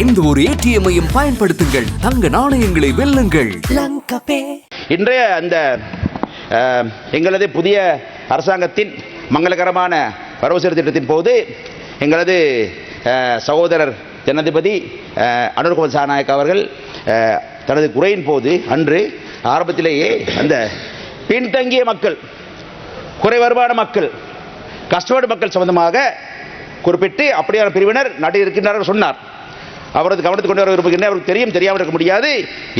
எந்த ஒரு ஏடிஎம்மையும் பயன்படுத்துங்கள். தங்க நாணயங்களை வெல்லுங்கள். இன்றைய அந்த எங்களது புதிய அரசாங்கத்தின் மங்களகரமான வரவு செலவு திட்டத்தின் போது எங்களது சகோதரர் ஜனாதிபதி அனுர்குமார் சாநாயக் அவர்கள் தனது குறையின் போது அன்று ஆரம்பத்திலேயே அந்த பின்தங்கிய மக்கள் குறை வருமான மக்கள் கஷ்டப்படும் மக்கள் சம்பந்தமாக குறிப்பிட்டு அப்படியான பிரிவினர் நாட்டில் இருக்கின்றார்கள் சொன்னார். அவரது கவனத்துக்கு கொண்டு வர விரும்புகின்றேன் அவருக்கு தெரியும் தெரியாமல் இருக்க முடியாது.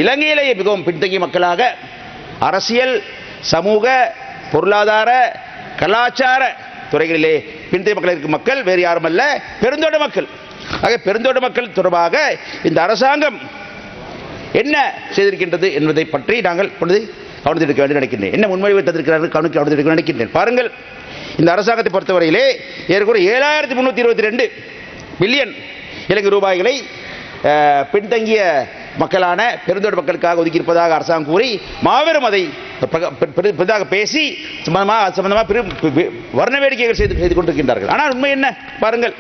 இலங்கையிலேயே மிகவும் பின்தங்கிய மக்களாக அரசியல் சமூக பொருளாதார கலாச்சார துறைகளிலே பின்தங்கிய மக்கள் இருக்கும் மக்கள் வேறு யாருமல்ல பெருந்தோட்ட மக்கள். ஆக பெருந்தோட்ட மக்கள் தொடர்பாக இந்த அரசாங்கம் என்ன செய்திருக்கின்றது என்பதை பற்றி நாங்கள் பொழுது கவனித்திருக்க வேண்டும் நினைக்கின்றேன். என்ன முன்மொழிவு தந்திருக்கிறார்கள் கவனிக்க கவனத்திருக்க நினைக்கின்றேன். பாருங்கள் இந்த அரசாங்கத்தை பொறுத்தவரையிலே ஏற்கனவே ஏழாயிரத்தி முந்நூற்றி இருபத்தி ரெண்டு பில்லியன் இலங்கை ரூபாய்களை பின்தங்கிய மக்களான பெருந்தோட்ட மக்களுக்காக ஒதுக்கியிருப்பதாக அரசாங்கம் கூறி மாபெரும் அதை பிரக- பெரு- பெரிதாக பேசி சம்பந்தமாக சம்பந்தமாக பெரும் வர்ண வேடிக்கைகள் செய்து செய்து கொண்டிருக்கின்றார்கள். ஆனால் உண்மை என்ன? பாருங்கள்.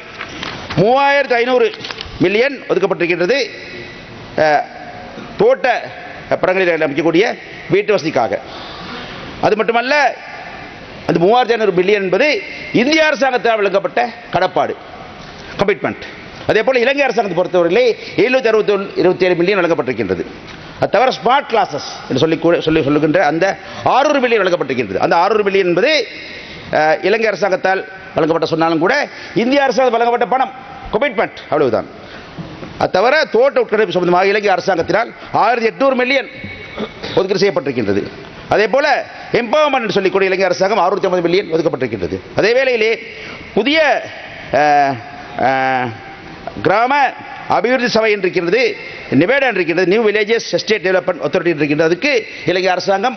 மூவாயிரத்து ஐநூறு மில்லியன் ஒதுக்கப்பட்டிருக்கின்றது. தோட்ட படங்களில் அமைக்கக்கூடிய வீட்டு வசதிக்காக. அது மட்டுமல்ல அந்த மூவாயிரத்தி ஐநூறு பில்லியன் என்பது இந்திய அரசாங்கத்தால் விளக்கப்பட்ட கடப்பாடு கமிட்மெண்ட் அதே போல் இலங்கை அரசாங்கத்தை பொறுத்தவரையிலே எழுநூத்தி அறுபத்தி இருபத்தி ஏழு மில்லியன் வழங்கப்பட்டிருக்கின்றது. அது தவிர ஸ்மார்ட் கிளாஸஸ் என்று சொல்லி கூட- சொல்லி சொல்லுகின்ற அந்த ஆறுநூறு மில்லியன் வழங்கப்பட்டிருக்கின்றது. அந்த ஆறுநூறு மில்லியன் என்பது இலங்கை அரசாங்கத்தால் வழங்கப்பட்ட சொன்னாலும் கூட இந்திய அரசாங்கம் வழங்கப்பட்ட பணம் கமிட்மெண்ட் அவ்வளவுதான். அது தவிர தோட்ட உட்கட்டமைப்பு சம்பந்தமாக இலங்கை அரசாங்கத்தினால் ஆயிரத்தி எட்நூறு மில்லியன் ஒதுக்கீடு செய்யப்பட்டிருக்கின்றது. அதே போல எம்பவர்மெண்ட் சொல்லிக்கூடிய இலங்கை அரசாங்கம் அறுநூத்தி ஐம்பது மில்லியன் ஒதுக்கப்பட்டிருக்கின்றது. அதே வேளையிலே புதிய கிராம அபிவிருத்தி சபை என்று இருக்கிறது நிவேடா இருக்கின்றது new villages estate development authority இருக்கின்றது. அதுக்கு இலங்கை அரசாங்கம்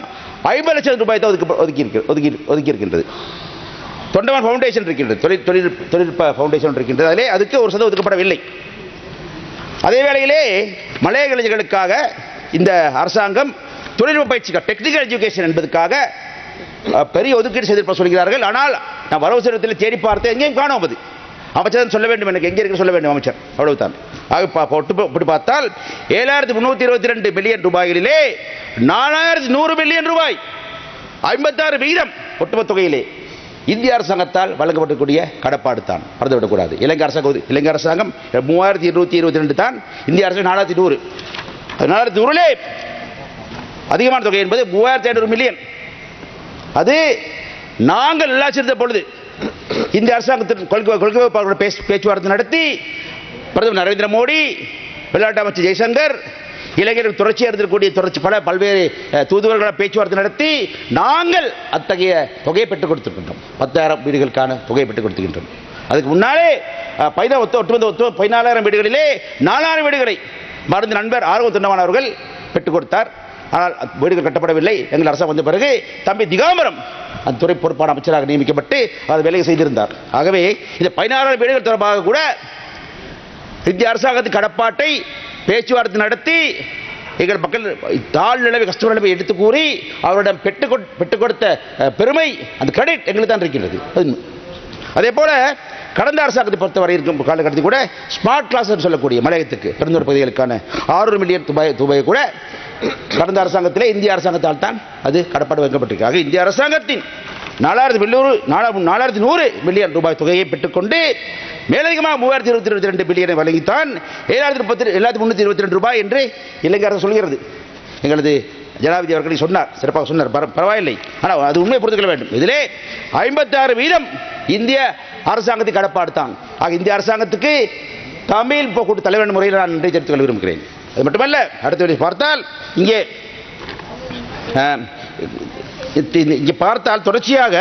ஐம்பது லட்சம் ரூபாய் தான் ஒதுக்கி ஒதுக்கி ஒதுக்கி இருக்கின்றது தொண்டவன் ஃபவுண்டேஷன் இருக்கின்றது தொழில் தொழில் தொழில்நுட்ப ஃபவுண்டேஷன் இருக்கின்றது. அதிலே அதுக்கு ஒரு சதம் ஒதுக்கப்படவில்லை. அதே வேளையிலே மலைய இளைஞர்களுக்காக இந்த அரசாங்கம் தொழில்நுட்ப பயிற்சிகள் டெக்னிக்கல் எஜுகேஷன் என்பதற்காக பெரிய ஒதுக்கீடு செய்திருப்ப சொல்கிறார்கள். ஆனால் நான் வரவு செலவத்தில் தேடி பார்த்து எங்கேயும் காணோம் அது. அமைச்சர் சொல்ல வேண்டும் எனக்கு எங்கே இருக்கு சொல்ல வேண்டும் அமைச்சர். அவ்வளவுதான். ஆக ஒட்டு பார்த்தால் ஏழாயிரத்தி முந்நூற்றி இருபத்தி ரெண்டு பில்லியன் ரூபாய்களிலே நாலாயிரத்தி நூறு பில்லியன் ரூபாய். ஐம்பத்தாறு வீதம் ஒட்டுமொத்த தொகையிலே. இந்திய அரசாங்கத்தால் வழங்கப்படக்கூடிய கடப்பாடு தான். மறந்துவிடக்கூடாது இலங்கை அரசாங்கம் இலங்கை அரசாங்கம் மூவாயிரத்தி இருநூத்தி இருபத்தி ரெண்டு தான் இந்திய அரசாங்கம் நாலாயிரத்தி நூறு. நாலாயிரத்தி நூறுலே அதிகமான தொகை என்பது மூவாயிரத்தி ஐநூறு மில்லியன். அது நாங்கள் எல்லாச்சிருந்த பொழுது இந்திய அரசாங்கத்தின் கொள்கை கொள்கை வகுப்பாளர்களோட பேச்சு பேச்சுவார்த்தை நடத்தி பிரதமர் நரேந்திர மோடி விளையாட்டு அமைச்சர் ஜெய்சங்கர் இளைஞர்கள் தொடர்ச்சியாக இருக்கக்கூடிய தொடர்ச்சி பல பல்வேறு அஹ், தூதுவர்களால் பேச்சுவார்த்தை நடத்தி நாங்கள் அத்தகைய தொகையை பெற்றுக் கொடுத்திருக்கின்றோம். பத்தாயிரம் வீடுகளுக்கான தொகையை பெற்றுக் கொடுத்துக்கின்றோம் அதுக்கு முன்னாலே அஹ், பதினா ஒத்து ஒட்டுமொத்த ஒத்து பதினாலாயிரம் வீடுகளிலே நாலாயிரம் வீடுகளை மருந்து நண்பர் ஆர்வ துண்டவான் அவர்கள் பெற்றுக் கொடுத்தார். ஆனால் வீடுகள் கட்டப்படவில்லை. எங்கள் அரசு வந்த பிறகு தம்பி திகாம்பரம் அந்த துறை பொறுப்பான அமைச்சராக நியமிக்கப்பட்டு அவர் வேலையை செய்திருந்தார். ஆகவே இந்த பதினாறாயிரம் வீடுகள் தொடர்பாக கூட இந்திய அரசாங்கத்தின் கடப்பாட்டை பேச்சுவார்த்தை நடத்தி எங்கள் மக்கள் தாழ் நிலவை கஷ்ட நிலவை எடுத்து கூறி அவரிடம் பெற்றுக் பெற்றுக் கொடுத்த பெருமை அந்த கிரெடிட் எங்களுக்கு தான் இருக்கின்றது அதே போல கடந்த அரசாங்கத்தை பொறுத்தவரை இருக்கும் காலகட்டத்தில் கூட ஸ்மார்ட் கிளாஸ் சொல்லக்கூடிய மலையத்துக்கு பெருந்தோர் பகுதிகளுக்கான ஆறு மில்லியன் ரூபாய் ரூபாயை கூட கடந்த அரசாங்கத்திலே இந்திய அரசாங்கத்தால் தான் அது கடப்பாடு வைக்கப்பட்டிருக்கு. ஆக இந்திய அரசாங்கத்தின் நாலாயிரத்தி மில்லூறு நாலாயிரத்தி நூறு மில்லியன் ரூபாய் தொகையை பெற்றுக்கொண்டு மேலதிகமாக மூவாயிரத்தி இருபத்தி இருபத்தி ரெண்டு பில்லியனை வழங்கித்தான் ஏழாயிரத்தி முப்பத்தி ஏழாயிரத்தி முந்நூற்றி இருபத்தி ரெண்டு ரூபாய் என்று இலங்கை அரசு சொல்கிறது. எங்களது ஜனாதிபதி அவர்களை சொன்னார் சிறப்பாக சொன்னார். பர- பரவாயில்லை. ஆனால் அது உண்மையை புரிந்து கொள்ள வேண்டும். இதிலே ஐம்பத்தாறு வீதம் இந்திய அரசாங்கத்துக்கு கடப்பாடு தான் ஆக இந்திய அரசாங்கத்துக்கு தமிழ் போக்குவரத்து தலைவர் முறையில் நான் நன்றி தெரிவித்துக் கொள்ள விரும்புகிறேன். அது மட்டுமல்ல அடுத்த வழி பார்த்தால் இங்கே இங்கே பார்த்தால் தொடர்ச்சியாக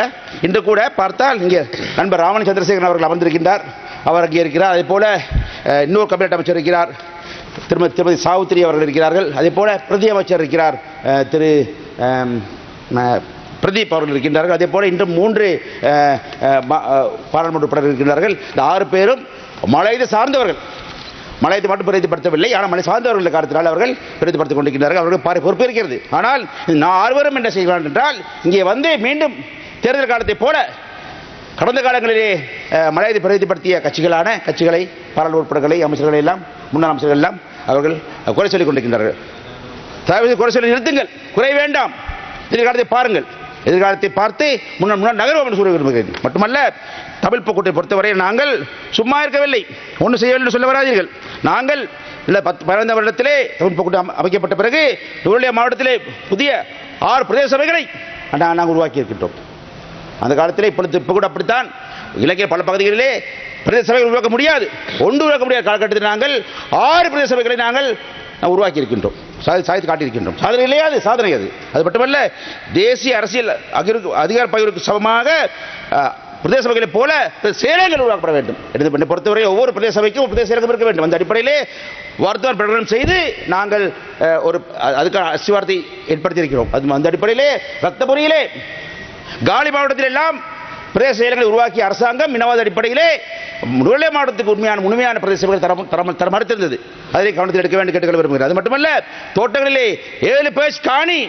இன்று கூட பார்த்தால் இங்கே நண்பர் ராமன் சந்திரசேகரன் அவர்கள் அமர்ந்திருக்கின்றார். அவர் அங்கே இருக்கிறார். அதே போல இன்னொரு கபினட் அமைச்சர் இருக்கிறார். திருமதி திருமதி சாவுத்திரி அவர்கள் இருக்கிறார்கள். அதே போல பிரதி அமைச்சர் இருக்கிறார். திரு பிரதீப் அவர்கள் இருக்கின்றார்கள். அதே போல இன்றும் மூன்று பாராளுமன்ற உறுப்பினர்கள் இருக்கின்றார்கள். இந்த ஆறு பேரும் மலையை சார்ந்தவர்கள். மலையத்தை மட்டும் பிரதிப்படுத்தவில்லை ஆனால் மலை சார்ந்தவர்கள் காரணத்தினால் அவர்கள் பிரதிப்படுத்திக் கொண்டிருக்கிறார்கள். அவர்கள் பாரி பொறுப்பு இருக்கிறது ஆனால் நான் ஆர்வரும் என்ன செய்கிறான் என்றால் இங்கே வந்து மீண்டும் தேர்தல் காலத்தைப் போல கடந்த காலங்களிலே மலையத்தை பிரதிப்படுத்திய கட்சிகளான கட்சிகளை பாராளுமன்ற உறுப்பினர்களை அமைச்சர்களை எல்லாம் முன்னாள் அமைச்சர்கள் எல்லாம் அவர்கள் குறை சொல்லிக் கொண்டிருக்கின்றார்கள். தயவு குறை சொல்லி நிறுத்துங்கள். குறை வேண்டாம். எதிர்காலத்தை பாருங்கள். எதிர்காலத்தை பார்த்து முன்னாள் முன்னாள் நகர்வோம் என்று சொல்ல விரும்புகிறேன் மட்டுமல்ல தமிழ் பூக்கூட்டை பொறுத்தவரை நாங்கள் சும்மா இருக்கவில்லை. ஒன்றும் செய்ய வேண்டும் சொல்ல வராதீர்கள். நாங்கள் இல்லை பத்து பதினைந்து வருடத்திலே தமிழ் போக்கூட்டம் அமைக்கப்பட்ட பிறகு நுவரெலியா மாவட்டத்திலே புதிய ஆறு பிரதேச சபைகளை நாங்கள் உருவாக்கி இருக்கின்றோம். அந்த காலத்திலே இப்பொழுது இப்போ கூட அப்படித்தான். இலக்கிய பல பகுதிகளிலே பிரதேச சபைகள் உருவாக்க முடியாது. ஒன்று உருவாக்க முடியாத காலகட்டத்தில் நாங்கள் ஆறு பிரதேச சபைகளை நாங்கள் உருவாக்கி இருக்கின்றோம். சாதி சாதித்து காட்டியிருக்கின்றோம். சாதனை இல்லையா அது? சாதனை அது. அது மட்டுமல்ல தேசிய அரசியல் அகிருக்கு அதிகார பகிர்வுக்கு சமமாக பிரதேச சபைகளைப் போல சேலங்கள் உருவாக்கப்பட வேண்டும். எடுத்து பொறுத்தவரை ஒவ்வொரு பிரதேச சபைக்கும் பிரதேச செயலகம் இருக்க வேண்டும். அந்த அடிப்படையிலே வார்த்தை பிரகடனம் செய்து நாங்கள் ஒரு அதுக்கான அசிவார்த்தை ஏற்படுத்தியிருக்கிறோம். அது அந்த அடிப்படையிலே ரத்தபுரியிலே காலி மாவட்டத்தில் எல்லாம் பிரதேச செயலங்களை உருவாக்கிய அரசாங்கம் இனவாத அடிப்படையிலே நுழைய மாவட்டத்துக்கு உண்மையான உண்மையான பிரதேச சபைகள் தரம் தர தர மறுத்திருந்தது அதை கவனத்தில் எடுக்க வேண்டும் கேட்டுக்கொள்ள விரும்புகிறேன் அது மட்டுமல்ல தோட்டங்களிலே ஏழு பேஸ் காணி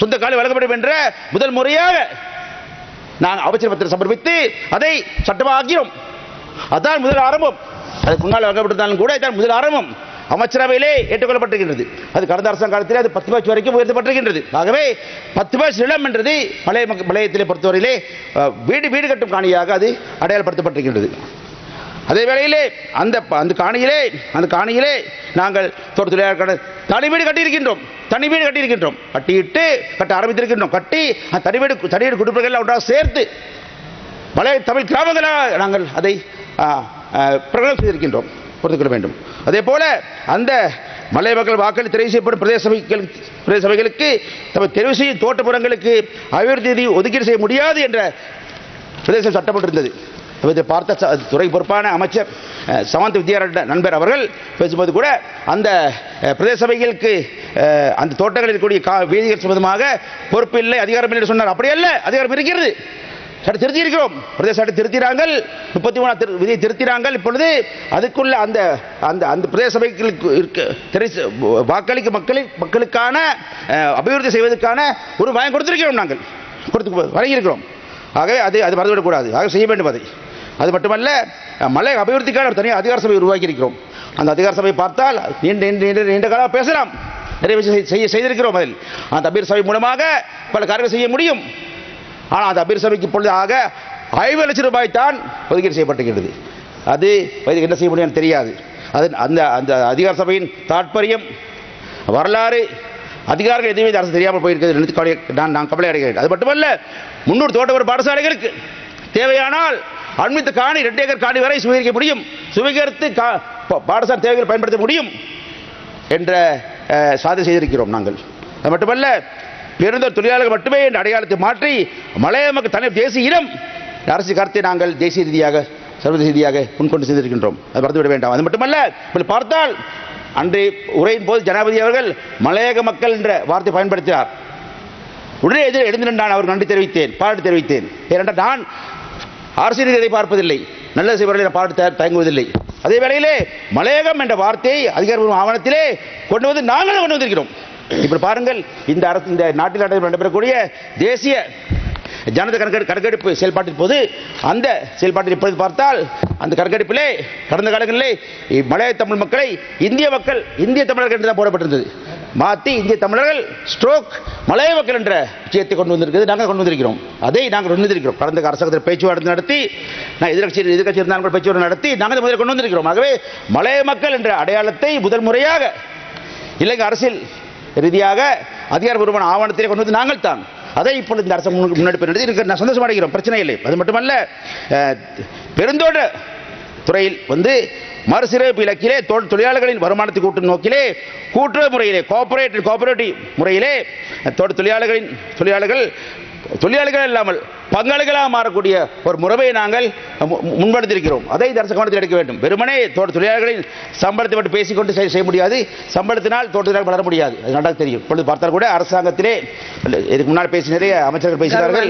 சொந்த காலி வழங்கப்படும் என்ற முதல் முறையாக நாங்கள் அவசர சமர்ப்பித்து அதை சட்டமாக்கிறோம் அதான் முதல் ஆரம்பம். அதுக்கு முன்னால் வழங்கப்பட்டிருந்தாலும் கூட இதான் முதல் ஆரம்பம். அமைச்சரவையிலே ஏற்றுக்கொள்ளப்பட்டிருக்கின்றது. அது கடந்த அரசாங்க காலத்திலே அது பத்து பேச்சு வரைக்கும் உயர்த்தப்பட்டிருக்கின்றது. ஆகவே பத்து பேச்சு நிலம் என்றது பழைய மக்க- பழையத்திலே பொறுத்தவரையிலே வீடு வீடு கட்டும் காணியாக அது அடையாளப்படுத்தப்பட்டிருக்கின்றது. அதே வேளையிலே அந்த ப- அந்த காணியிலே அந்த காணியிலே நாங்கள் தோட்டத்தில் தனி வீடு கட்டியிருக்கின்றோம். தனி வீடு கட்டியிருக்கின்றோம். கட்டியிட்டு கட்ட ஆரம்பித்திருக்கின்றோம். கட்டி அந்த தனி வீடு தனி வீடு குடும்பங்கள் ஒன்றாக சேர்த்து பழைய தமிழ் கிராமங்களாக நாங்கள் அதை பிரகடனம் செய்திருக்கின்றோம். பொறுத்துக்கொள்ள வேண்டும். அதே போல அந்த மலை மக்கள் வாக்களி தெரிவு செய்யப்படும் பிரதேச பிரதேச சபைகளுக்கு தமது தெரிவு செய்யும் தோட்டப்புறங்களுக்கு அபிவிருத்தி ஒதுக்கீடு செய்ய முடியாது என்ற பிரதேசம் சட்டப்பட்டிருந்தது. பார்த்த ச- துறை பொறுப்பான அமைச்சர் சமந்த் வித்யாரண்ட நண்பர் அவர்கள் பேசும்போது கூட அந்த பிரதேச சபைகளுக்கு அந்த தோட்டங்களில் இருக்கக்கூடிய கா வீதிகள் சம்பந்தமாக பொறுப்பு இல்லை அதிகாரம் இல்லை சொன்னார். அப்படியே இல்லை அதிகாரம் இருக்கிறது. சட்ட திருத்தியிருக்கிறோம். பிரதேச சட்ட திருத்தினாங்கள் முப்பத்தி மூணாம் திரு விதியை திருத்தினாங்கள் இப்பொழுது அதுக்குள்ள அந்த அந்த அந்த பிரதேச சபைகளுக்கு இருக்க வாக்களிக்க மக்களின் மக்களுக்கான அபிவிருத்தி செய்வதற்கான ஒரு பயம் கொடுத்திருக்கிறோம் நாங்கள். கொடுத்து வழங்கியிருக்கிறோம். ஆகவே அது அது மறந்துவிடக்கூடாது. ஆக செய்ய வேண்டும் அதை. அது மட்டுமல்ல மலை அபிவிருத்திக்கான ஒரு தனி அதிகார சபை உருவாக்கி இருக்கிறோம் அந்த அதிகார சபை பார்த்தால் நீண்ட நீண்ட நீண்ட நீண்ட காலம் பேசலாம். நிறைய விஷயம் செய்ய- செய்திருக்கிறோம் அதில். அந்த அபீர் சபை மூலமாக பல காரியங்கள் செய்ய முடியும். ஆனால் அந்த அபீர் சபைக்கு இப்பொழுது ஆக ஐம்பது லட்சம் ரூபாய் தான் ஒதுக்கீடு செய்யப்பட்டுகிறது அது என்ன செய்ய முடியும் தெரியாது. அது அந்த அந்த அதிகார சபையின் தாற்பயம் வரலாறு அதிகாரிகள் எதுவுமே அரசு தெரியாமல் போயிருக்கிறது நினைத்து நான் நான் கவலை அடைகிறேன். அது மட்டுமல்ல முன்னூறு தோட்டவர் பாடசாலைகளுக்கு தேவையானால் அண்மித்த காணி ரெண்டு ஏக்கர் காணி வரை சுவீகரிக்க முடியும். சுவீகரித்து கா- பாடசாலை தேவைகள் பயன்படுத்த முடியும் என்ற சாதி சாதனை செய்திருக்கிறோம் நாங்கள். அது மட்டுமல்ல பெருந்தர் தொழிலாளர்கள் மட்டுமே என்ற அடையாளத்தை மாற்றி மலைய மக்கள் தனி தேசிய இனம். அரசு கருத்தை நாங்கள் தேசிய ரீதியாக சர்வதேச ரீதியாக முன்கொண்டு செய்திருக்கின்றோம். அது மறந்துவிட வேண்டாம். அது மட்டுமல்ல இப்படி பார்த்தால் அன்று உரையின் போது ஜனாபதி அவர்கள் மலையக மக்கள் என்ற வார்த்தை பயன்படுத்தினார். உடனே எதிர் எழுந்து நின்றான் அவர் நன்றி தெரிவித்தேன் பாராட்டு தெரிவித்தேன். ஏனென்றால் நான் அரசியல் இதை பார்ப்பதில்லை. நல்ல செய்வர்களை பாட்டு தயங்குவதில்லை. அதே வேளையிலே மலையகம் என்ற வார்த்தையை அதிகாரப்பூர்வ ஆவணத்திலே கொண்டு வந்து நாங்களும் கொண்டு வந்திருக்கிறோம். இப்படி பாருங்கள் இந்த அரசு இந்த நாட்டில் நடைபெறக்கூடிய தேசிய ஜனத கணக்கெடு கணக்கெடுப்பு செயல்பாட்டின் போது அந்த செயல்பாட்டில் இப்பொழுது பார்த்தால் அந்த கணக்கெடுப்பிலே கடந்த காலங்களிலே மலைய தமிழ் மக்களை இந்திய மக்கள் இந்திய தமிழர்கள் என்று தான் போடப்பட்டிருந்தது. மாற்றி இந்திய தமிழர்கள் ஸ்ட்ரோக் மலைய மக்கள் என்ற விஷயத்தை கொண்டு வந்திருக்கிறது. நாங்கள் கொண்டு வந்திருக்கிறோம். அதை நாங்கள் கொண்டு வந்திருக்கிறோம் கடந்த அரசாங்கத்தில் பேச்சுவார்த்தை நடத்தி நான் எதிர்கட்சி எதிர்கட்சி இருந்தாலும் கூட பேச்சுவார்த்தை நடத்தி நாங்கள் முதலில் கொண்டு வந்திருக்கிறோம். ஆகவே மலைய மக்கள் என்ற அடையாளத்தை முதல் முறையாக இலங்கை அரசியல் ரீதியாக அதிகாரபூர்வமான ஆவணத்திலே கொண்டு வந்து நாங்கள் தான். அதை இப்போ இந்த அரசு முன் முன்னெடுப்பு நடத்தி நான் சந்தோஷம் அடைகிறோம் பிரச்சனை இல்லை. அது மட்டுமல்ல பெருந்தோடு பெருந்தோட்ட துறையில் வந்து மறுசீரமைப்பு இலக்கிலே தொழிலாளர்களின் வருமானத்தை கூட்டும் நோக்கிலே கூட்டுறவு முறையிலே கோஆபரேட் கோஆபரேட்டிவ் முறையிலே தொழிலாளர்களின் தொழிலாளர்கள் தொழிலாளர்கள் இல்லாமல் பங்காளிகளாக மாறக்கூடிய ஒரு முறையை நாங்கள் முன்படுத்தியிருக்கிறோம் அதை இந்த எடுக்க வேண்டும். வெறுமனே தோட்ட தொழிலாளர்களின் சம்பளத்தை மட்டும் பேசிக்கொண்டு செய்ய முடியாது. சம்பளத்தினால் தோட்டத்தினால் வளர முடியாது. அது நல்லா தெரியும். இப்பொழுது பார்த்தால் கூட அரசாங்கத்திலே இதுக்கு முன்னால் பேசி நிறைய அமைச்சர்கள் பேசினார்கள்.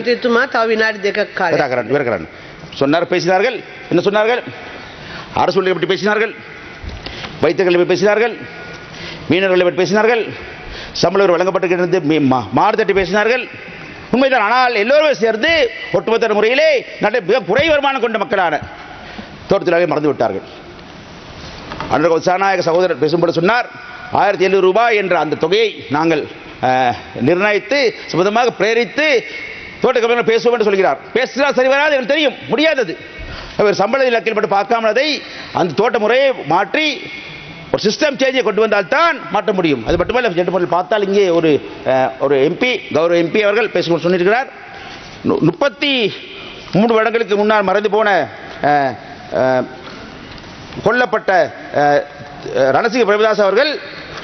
சொன்னார் பேசினார்கள். என்ன சொன்னார்கள்? அரசு பற்றி பேசினார்கள் வைத்தியர்களை பற்றி பேசினார்கள் மீனவர்களை பற்றி பேசினார்கள் சம்பள உயர்வு வழங்கப்பட்டிருக்கிறது மீ- மா- மாறு தட்டி பேசினார்கள். உண்மைதான் ஆனால் எல்லோரும் சேர்ந்து ஒட்டுமொத்த முறையிலே நல்ல மிக குறை வருமானம் கொண்ட மக்களான தோட்டத்திலாகவே மறந்து விட்டார்கள். அன்றர் சாநாயக சகோதரர் பேசும்போது சொன்னார் ஆயிரத்தி எழுநூறு ரூபாய் என்ற அந்த தொகையை நாங்கள் நிர்ணயித்து சுபதமாக பிரேரித்து தோட்டக்கலைஞர் பேசுவோம் என்று சொல்கிறார். பேசினால் சரி வராது எனக்கு தெரியும் முடியாதது. அவர் சம்பள இலக்கில் மட்டும் பார்க்காமலதை அந்த தோட்ட முறையை மாற்றி ஒரு சிஸ்டம் சேஞ்சை கொண்டு வந்தால்தான் மாற்ற முடியும். அது மட்டுமல்ல ஜெட்டு முறையில் பார்த்தால் இங்கே ஒரு ஒரு எம்பி கௌரவ எம்பி அவர்கள் பேசிக்கொண்டு சொல்லியிருக்கிறார். முப்பத்தி மூன்று வருடங்களுக்கு முன்னால் மறைந்து போன கொல்லப்பட்ட ரணசிங்க பிரபுதாஸ் அவர்கள்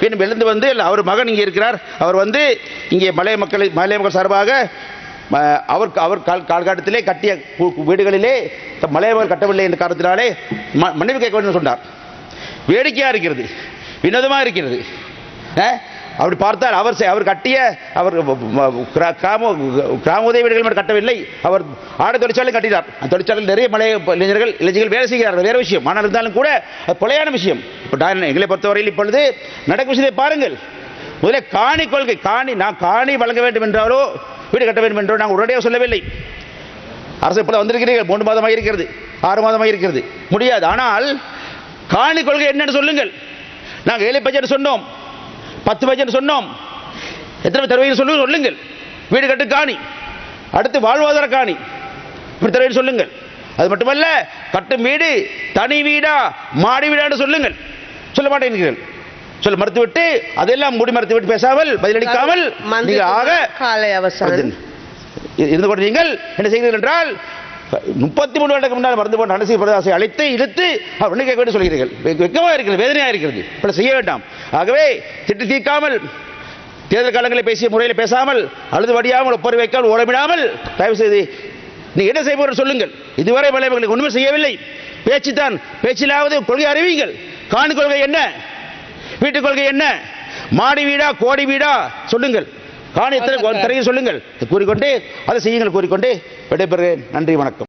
மீண்டும் எழுந்து வந்து அவர் மகன் இங்கே இருக்கிறார். அவர் வந்து இங்கே மலைய மக்களை மலைய மக்கள் சார்பாக அவர் அவர் கால் காலகட்டத்திலே கட்டிய வீடுகளிலே மலையவர்கள் கட்டவில்லை என்ற காரணத்தினாலே ம- மன்னிப்பு கேட்க வேண்டும் சொன்னார். வேடிக்கையாக இருக்கிறது. வினோதமாக இருக்கிறது. அப்படி பார்த்தால் அவர் அவர் கட்டிய அவர் கிரா- கிராம கிராம உதவி வீடுகள் மட்டும் கட்டவில்லை. அவர் ஆடை தொழிற்சாலை கட்டினார். அந்த தொழிற்சாலையில் நிறைய மலைய இளைஞர்கள் இளைஞர்கள் வேலை செய்கிறார்கள். வேற விஷயம். ஆனால் இருந்தாலும் கூட அது கொலையான விஷயம். இப்போ எங்களை பொறுத்தவரையில் இப்பொழுது நடக்கும் விஷயத்தை பாருங்கள். முதலே காணி கொள்கை காணி நான் காணி வழங்க வேண்டும் என்றாலோ வீடு கட்ட வேண்டும் என்றோ நாங்கள் உடனடியாக சொல்லவில்லை. அரசு இப்போ வந்திருக்கிறீர்கள் மூன்று மாதமாக இருக்கிறது ஆறு மாதமாக இருக்கிறது முடியாது. ஆனால் காணி கொள்கை என்னன்னு சொல்லுங்கள். நாங்கள் ஏழு பட்ஜெட் சொன்னோம் பத்து பட்ஜெட் சொன்னோம் எத்தனை தருவீங்க சொல்லுங்க சொல்லுங்கள். வீடு கட்டு காணி அடுத்து வாழ்வாதார காணி இப்படி தருவீங்க சொல்லுங்கள். அது மட்டுமல்ல கட்டும் வீடு தனி வீடா மாடி வீடான்னு சொல்லுங்கள். சொல்ல மாட்டேங்கிறீர்கள். சொல்ல மறுத்துவிட்டு அதெல்லாம் மூடி மறுத்துவிட்டு பேசாமல் பதிலளிக்காமல் நீங்கள் ஆக காலை அவசரம். இருந்து கொண்டு நீங்கள் என்ன செய்கிறீர்கள் என்றால் முப்பத்தி மூணு வருடத்துக்கு முன்னால் மருந்து போன்ற அனசி பிரதாசை அழைத்து இழுத்து அவர் கேட்க வேண்டும் சொல்கிறீர்கள்? வெக்கமாக இருக்கிறது வேதனையாக இருக்கிறது. இப்படி செய்ய வேண்டாம். ஆகவே திட்டு தீர்க்காமல் தேர்தல் காலங்களில் பேசிய முறையில் பேசாமல் அழுது வடியாமல் ஒப்பறு வைக்காமல் உடம்பிடாமல் தயவு செய்து நீங்கள் என்ன செய்வோம் சொல்லுங்கள். இதுவரை விளைவுகளுக்கு ஒன்றுமே செய்யவில்லை. பேச்சு தான் பேச்சிலாவது கொள்கை அறிவீங்கள் காணி கொள்கை என்ன? வீட்டுக் கொள்கை என்ன? மாடி வீடா கோடி வீடா? சொல்லுங்கள். காணி எத்தனை தரையில் சொல்லுங்கள். கூறிக்கொண்டு அதை செய்யுங்கள் கூறிக்கொண்டு விடைபெறுகிறேன். நன்றி வணக்கம்.